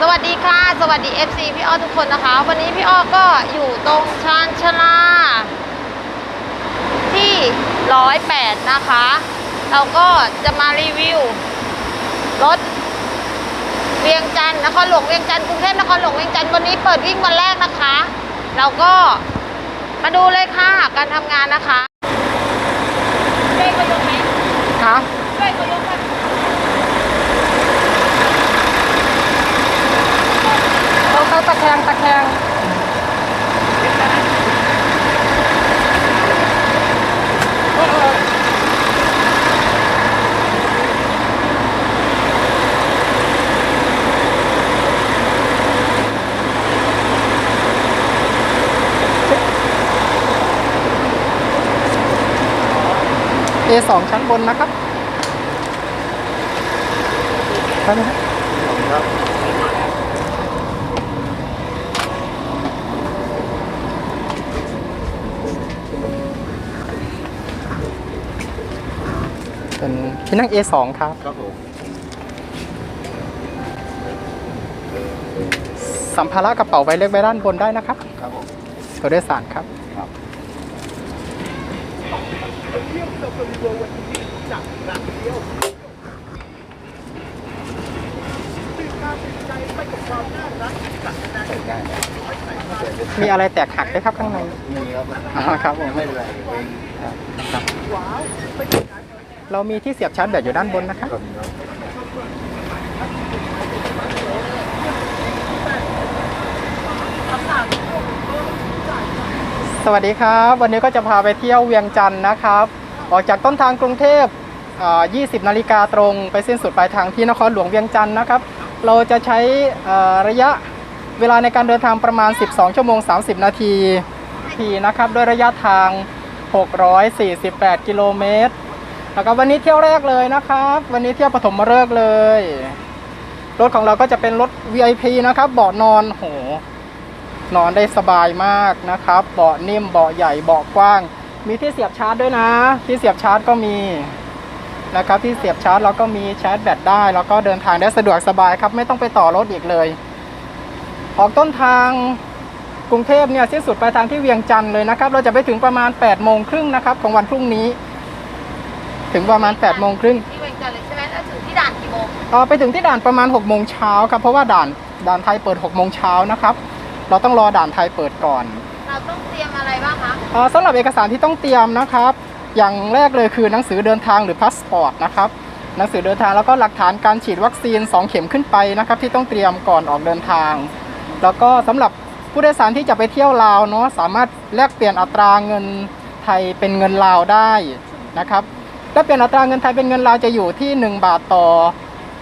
สวัสดีค่ะ สวัสดี FC พี่อ้อทุกคนนะคะ วันนี้พี่อ้อก็อยู่ตรงชานชาลาที่ร้อยแปดนะคะ เราก็จะมารีวิว รถเวียงจันทร์นครหลวงเวียงจันทร์กรุงเทพนครหลวงเวียงจันทร์วันนี้เปิดวิ่งวันแรกนะคะ เราก็มาดูเลยค่ะการทำงานนะคะช่วยก็ยกไหมค่ะช่วยก็ยกไหมเราใช้ตะแคงตะแคงเอสองชั้นบนนะครับใช่ไหมครับ เป็นที่นั่ง A2 ครับ ครับผม สัมภาระกระเป๋าไว้เล็กไว้ด้านบนได้นะครับ ครับผมตัวโดยสารครับ ครับได้มีอะไรแตกหักไหมครับข้างใน มีครับอ๋อครับผมไม่เป็นไรเองครับ เรามีที่เสียบชาร์จแบตอยู่ด้านบนนะครับสวัสดีครับ วันนี้ก็จะพาไปเที่ยวเวียงจันทร์นะครับ ออกจากต้นทางกรุงเทพ20 นาฬิกาตรงไปสิ้นสุดปลายทางที่นครหลวงเวียงจันทร์นะครับ เราจะใช้ระยะเวลาในการเดินทางประมาณ 12 ชั่วโมง 30 นาทีทีนะครับ ด้วยระยะทาง 648 กิโลเมตร แล้วก็วันนี้เที่ยวแรกเลยนะครับ วันนี้เที่ยวปฐมฤกษ์เลย รถของเราก็จะเป็นรถ VIP นะครับเบาะนอนโหนอนได้สบายมากนะครับ เบาะนิ่มเบาะใหญ่เบาะกว้าง มีที่เสียบชาร์จด้วยนะ ที่เสียบชาร์จก็มีนะครับที่เสียบชาร์จเราก็มีชาร์จแบตได้ แล้วก็เดินทางได้สะดวกสบายครับ ไม่ต้องไปต่อรถอีกเลย ออกต้นทางกรุงเทพเนี่ยสิ้นสุดปลายทางที่เวียงจันทร์เลยนะครับ เราจะไปถึงประมาณ8โมงครึ่งนะครับของวันพรุ่งนี้ ถึงประมาณ8โมงครึ่งที่เวียงจันทร์เลยใช่ไหมแล้วถึงที่ด่านกี่โมงเอ่อไปถึงที่ด่านประมาณ6โมงเช้าครับเพราะว่าด่านด่านไทยเปิด6โมงเช้านะครับ เราต้องรอด่านไทยเปิดก่อนเราต้องเตรียมอะไรบ้างคะเอ่อสำหรับเอกสารที่ต้องเตรียมนะครับ อย่างแรกเลยคือหนังสือเดินทางหรือพาสปอร์ตนะครับหนังสือเดินทางแล้วก็หลักฐานการฉีดวัคซีน 2 เข็มขึ้นไปนะครับที่ต้องเตรียมก่อนออกเดินทาง แล้วก็สำหรับผู้โดยสารที่จะไปเที่ยวลาวเนาะสามารถแลกเปลี่ยนอัตราเงินไทยเป็นเงินลาวได้นะครับ แลกเปลี่ยนอัตราเงินไทยเป็นเงินลาวจะอยู่ที่ 1 บาทต่อ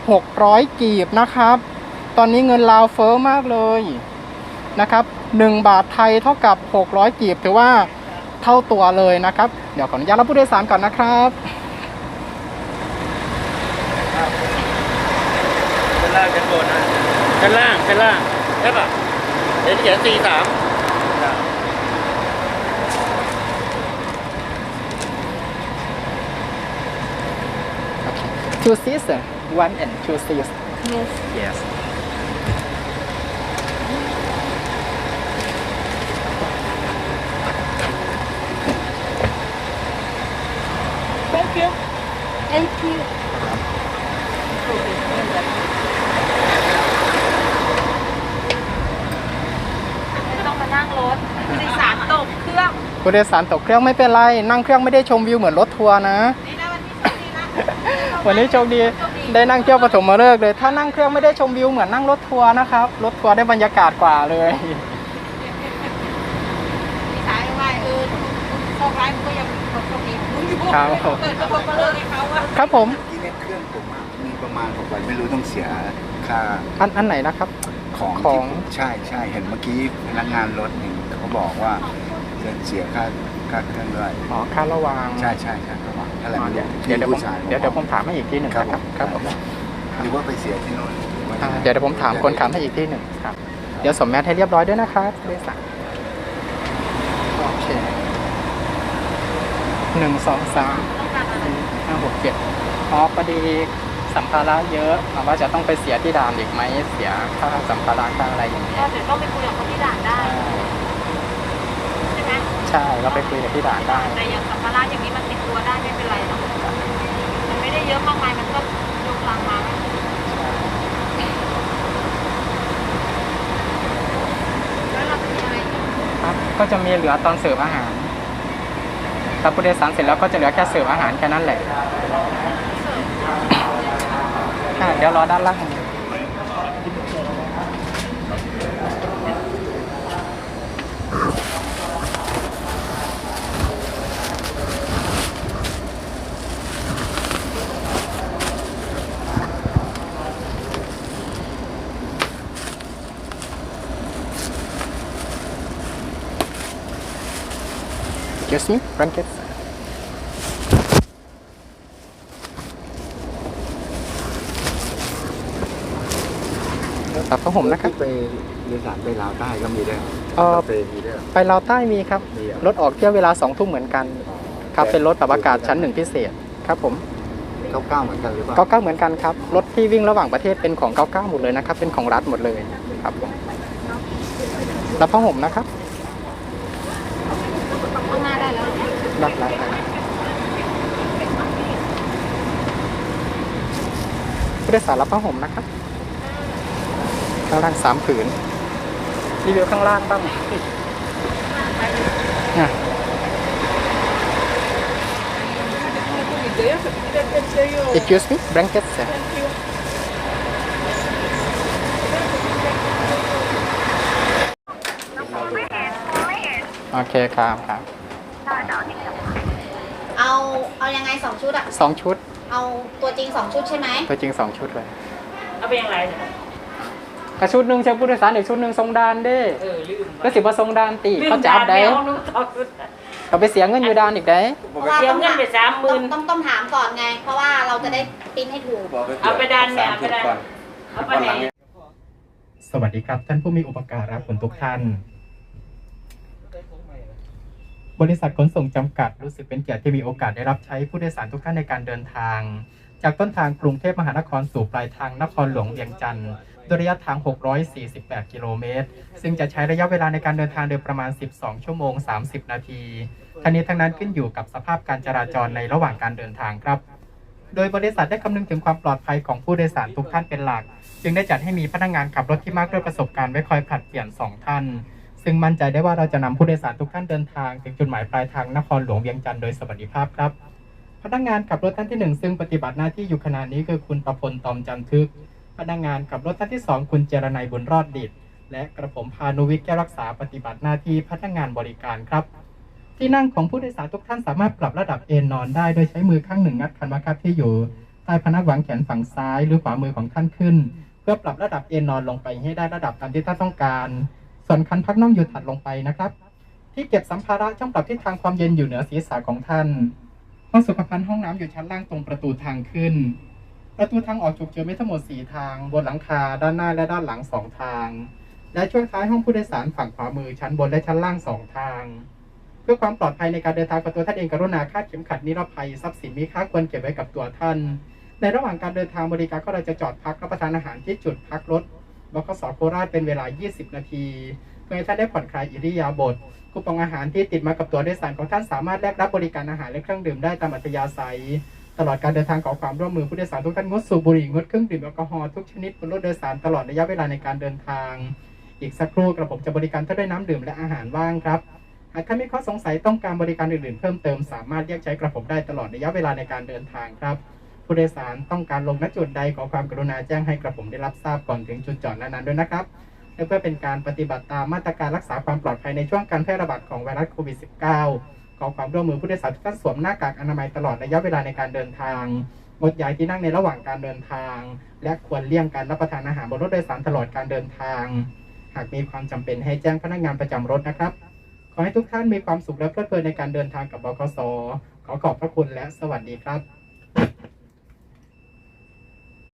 600 กีบนะครับ ตอนนี้เงินลาวเฟ้อมากเลยนะครับ 1 บาทไทยเท่ากับ 600 กีบถือว่าเท่าตัวเลยนะครับ เดี๋ยวขออนุญาตรับผู้โดยสารก่อนนะครับชั้นล่างชั้นบนนะชั้นล่างชั้นล่างใช่ป่ะเดี๋ยวเขียนสี่สาม two seats uh, one and two seats yes yes thank you thank you ไม่ต้องมานั่งรถผู้โดยสารตกเครื่องผู้โดยสารตกเครื่องไม่เป็นไร นั่งเครื่องไม่ได้ชมวิวเหมือนรถทัวร์นะ นี่นะ วันนี้โชคดีนะวันนี้โชคดีได้นั่งเที่ยวปฐมฤกษ์เลย ถ้านั่งเครื่องไม่ได้ชมวิวเหมือนนั่งรถทัวร์นะครับ รถทัวร์ได้บรรยากาศกว่าเลย มีสายว่าเออโชคร้ายมันก็ยังมีคนโชคดีมึงอยู่ครับผมเปิดกระบอกมาเลิกให้เขาอะครับผม ที่เล่นเครื่องผมอะมีประมาณหกวันไม่รู้ต้องเสียค่าอันอันไหนนะครับ ของขอที่งผมใช่ใช่เห็นเมื่อกี้พนักงานรถเห็นเขาบอกว่าจะเสียค่า ค่าเครื่องด้วยอ๋อค่าระวางใช่ใช่ใช่ระหว่างอะไรไม่เดี๋ยวรู้เดี๋ยวเดี๋ยวผมผู้ชายเดี๋ยวเดี๋ยวผมถามให้อีกทีหนึ่งครับนะครับผมครับผมหรือว่าไปเสียที่โน่นหรือว่าอ่าเดี๋ยวเดี๋ยวผมถามคนขับให้อีกทีหนึ่งครับ เดี๋ยวสมแมทให้เรียบร้อยด้วยนะครับผู้โดยสารโอเคหนึ่งสองสามต้องการอะไรห้าหกเจ็ดอ๋อพอดีสัมภาระเยอะถามว่าจะต้องไปเสียที่ด่านอีกไหมเสียค่าสัมภาระค่าอะไรอย่างเงี้ก็ยเดี๋ยวต้องไปคุยกับคนที่ด่านได้ใช่ไหมใช่เราไปคุยกับที่ด่านได้แต่อย่างสัมภาระอย่างนี้มันติดตัวได้ไม่เป็นไรเนาะมันไม่ได้เยอะมากมายมันก็ยกลังมาแล้วเราจะมีอะไรอีกครับก็จะมีเหลือตอนเสิร์ฟอาหารถ้าผู้โดยสารเสร็จแล้วก็จะเหลือแค่เสิร์ฟอาหารแค่นั้นแหละค่ะเดี๋ยวรอด้านล่าง Excuse me, blankets. ตับผ้าห่มนะครับ ที่ไปโดยสารไปลาวใต้ก็มีด้วยเอ่อไปมีด้วยไปลาวใต้มีครับ มีเหรอรถออกเที่ยวเวลาสองทุ่มเหมือนกัน ครับ เป็นรถปรับอากาศชั้นหนึ่งพิเศษ ครับผม เก้าเก้าเหมือนกันหรือเปล่าเก้าเก้าเหมือนกันครับ รถที่วิ่งระหว่างประเทศเป็นของเก้าเก้าหมดเลยนะครับ เป็นของรัฐหมดเลยครับผมรับผ้าห่มนะครับ ข้างหน้าได้แล้ว รับรับรับ ผู้โดยสารรับผ้าห่มนะครับ ข้างล่างสามผืนรีวิวข้างล่างบ้างอะ Excuse me, blankets. sir. โอเคครับครับ เอา เอายังไงสองชุดอะสองชุด เอาตัวจริงสองชุดใช่ไหมตัวจริงสองชุดเลย เอาไปยังไงเนี่ยกระชุดหนึ่งใช้ผู้โดยสารอีกชุดหนึ่งทรงดานเด้เออลืมก็สิบ่ทรงดานตีเขาจับได้ลืมนุ่งทองก็ไปเสียเงินอยู่ดานอีกได้เพราะว่าเสียต้องเงินไปสามหมื่ต้อนงต้องต้องถามก่อนไง เพราะว่าเราจะได้ปริ้นให้ถูกเอาไปดันเนี่ยเอาไปดันเอาไปไหนสวัสดีครับ ท่านผู้มีอุปการะคุณทุกท่าน บริษัทขนส่งจำกัดรู้สึกเป็นเกียรติที่มีโอกาสได้รับใช้ผู้โดยสารทุกท่านในการเดินทาง จากต้นทางกรุงเทพมหานครสู่ปลายทางนครหลวงเวียงจันทร์ด้วยระยะทาง 648 กิโลเมตร ซึ่งจะใช้ระยะเวลาในการเดินทางโดยประมาณ 12 ชั่วโมง 30 นาทีทั้งนี้ทั้งนั้นขึ้นอยู่กับสภาพการจราจรในระหว่างการเดินทางครับ โดยบริษัทได้คำนึงถึงความปลอดภัยของผู้โดยสารทุกท่านเป็นหลัก จึงได้จัดให้มีพนักงานขับรถที่มากด้วยประสบการณ์ไว้คอยผลัดเปลี่ยน 2 ท่าน ซึ่งมั่นใจได้ว่าเราจะนำผู้โดยสารทุกท่านเดินทาง ถึงจุดหมายปลายทางนครหลวงเวียงจันทร์โดยสวัสดิภาพครับ พนักงานขับรถท่านที่หนึ่งซึ่งปฏิบัติหน้าที่อยู่ขณะนี้คือคุณประพลตอมจันทึก พนักงานขับรถท่านที่สองคุณเจรนัยบุญรอดดิตและกระผมพานุวิทย์แก้รักษาปฏิบัติหน้าที่พนักงานบริการครับ ที่นั่งของผู้โดยสารทุกท่านสามารถปรับระดับเอนนอนได้โดยใช้มือข้างหนึ่งงัดคันบังคับที่อยู่ใต้พนักหวังแขนฝั่งซ้าย หรือขวามือของท่านขึ้น เพื่อปรับระดับเอนนอนลงไปให้ได้ระดับตามที่ท่านต้องการ ส่วนคันพักน่องอยู่ถัดลงไปนะครับ ที่เก็บสัมภาระช่องปรับทิศทางความเย็นอยู่เหนือศีรษะของท่านห้องสุขภัณฑ์ห้องน้ำอยู่ชั้นล่างตรงประตูทางขึ้น ประตูทางออกฉุกเฉินมีทั้งหมด 4 ทาง บนหลังคาด้านหน้าและด้านหลัง 2 ทาง และช่วงท้ายห้องผู้โดยสารฝั่งขวามือชั้นบนและชั้นล่าง 2 ทาง เพื่อความปลอดภัยในการเดินทางกับตัวท่านเองกรุณาคาดเข็มขัดนิรภัยทรัพย์สินมีค่าควรเก็บไว้กับตัวท่าน ในระหว่างการเดินทางบริการก็เราจะจอดพักรับประทานอาหารที่จุดพักรถ บขสโคราชเป็นเวลา 20 นาที เพื่อให้ท่านได้ผ่อนคลายอิริยาบถคูปองอาหารที่ติดมากับตัวโดยสารของท่านสามารถแลกรับบริการอาหารและเครื่องดื่มได้ตามอัธยาศัย ตลอดการเดินทางขอความร่วมมือผู้โดยสารทุกท่านงดสูบบุหรี่งดเครื่องดื่มแอลกอฮอล์ทุกชนิดบนรถโดยสารตลอดระยะเวลาในการเดินทาง อีกสักครู่กระผมจะบริการท่านด้วยน้ำดื่มและอาหารว่างครับหากท่านมีข้อสงสัยต้องการบริการอื่นๆ เพิ่มเติมสามารถเรียกใช้กระผมได้ตลอดระยะเวลาในการเดินทางครับ ผู้โดยสารต้องการลงณจุดใดขอความกรุณาแจ้งให้กระผมได้รับทราบก่อนถึงจุดจอดนั้นๆด้วยนะครับและเพื่อเป็นการปฏิบัติตามมาตรการรักษาความปลอดภัยในช่วงการแพร่ระบาดของไวรัสโควิด -19 ขอความร่วมมือผู้โดยสารทุกท่านสวมหน้ากากอนามัยตลอดระยะเวลาในการเดินทางงดย้ายที่นั่งในระหว่างการเดินทาง และควรเลี่ยงการรับประทานอาหารบนรถโดยสารตลอดการเดินทาง หากมีความจำเป็นให้แจ้งพนักงานประจำรถนะครับ ขอให้ทุกท่านมีความสุขและเพลิดเพลินในการเดินทางกับบกสขอขอบพระคุณและสวัสดีครับ